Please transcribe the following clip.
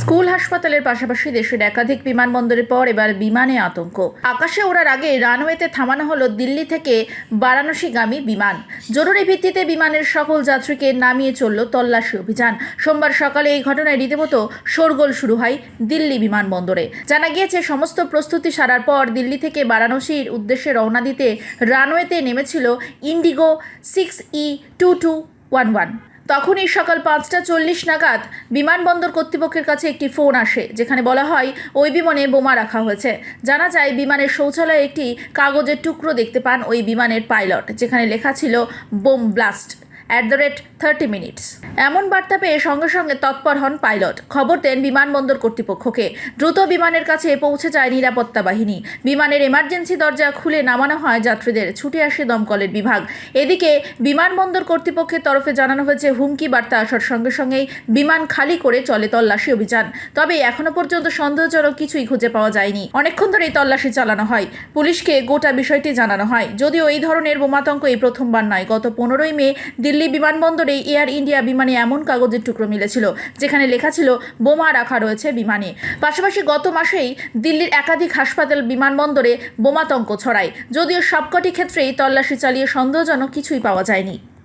School হাসপাতালের পাশাপাশি দেশের একাধিক বিমানবন্দরের পর এবার বিমানে আতঙ্ক। আকাশে ওড়ার আগে রানওয়েতে থামানো হলো দিল্লি থেকে বারাণসীগামী বিমান। জরুরি ভিত্তিতে বিমানের সকল যাত্রীকে নামিয়ে চলল তল্লাশি অভিযান। সোমবার সকালে এই ঘটনায় রীতিমতো শোরগোল শুরু হয় দিল্লি বিমানবন্দরে। জানা গিয়েছে, সমস্ত প্রস্তুতি সারার পর দিল্লি থেকে বারাণসীর উদ্দেশ্যে রওনা দিতে রানওয়েতে নেমেছিল IndiGo six E two two one one. তখনই সকাল পাঁচটা চল্লিশ নাগাদ বিমানবন্দর কর্তৃপক্ষের কাছে একটি ফোন আসে, যেখানে বলা হয়, ওই বিমানে বোমা রাখা হয়েছে। জানা যায়, বিমানের শৌচালয়ে একটি কাগজের টুকরো দেখতে পান ওই বিমানের পাইলট, যেখানে লেখা ছিল, bomb blast. At the rate thirty minutes এমন বার্তা পেয়ে সঙ্গে সঙ্গে তৎপর হন পাইলট। খবর দেন বিমানবন্দর কর্তৃপক্ষকে। দ্রুত বিমানের কাছে পৌঁছে যায় নিরাপত্তা বাহিনী। বিমানের এমার্জেন্সি দরজা খুলে নামানো হয় যাত্রীদের। ছুটে আসে দমকলের বিভাগ। এদিকে বিমানবন্দর কর্তৃপক্ষের তরফে জানানো হয়েছে হুমকি বার্তা আসার সঙ্গে সঙ্গেই বিমান খালি করে চলে তল্লাশি অভিযান। তবে এখনও পর্যন্ত সন্দেহজনক কিছুই খুঁজে পাওয়া যায়নি। অনেকক্ষণ ধরেই তল্লাশি চালানো হয়। পুলিশকে গোটা বিষয়টি জানানো হয়। যদিও এই ধরনের বোমাতঙ্ক এই প্রথমবার নয়। গত পনেরোই মে দিল্লি বিমানবন্দরে এয়ার ইন্ডিয়া বিমানে এমন কাগজের টুকরো মিলেছিল, যেখানে লেখা ছিল, বোমা রাখা রয়েছে বিমানে। পাশাপাশি গত মাসেই দিল্লির একাধিক হাসপাতাল বিমানবন্দরে বোমাতঙ্ক ছড়ায়, যদিও সবকটি ক্ষেত্রেই তল্লাশি চালিয়ে সন্দেহজনক কিছুই পাওয়া যায়নি।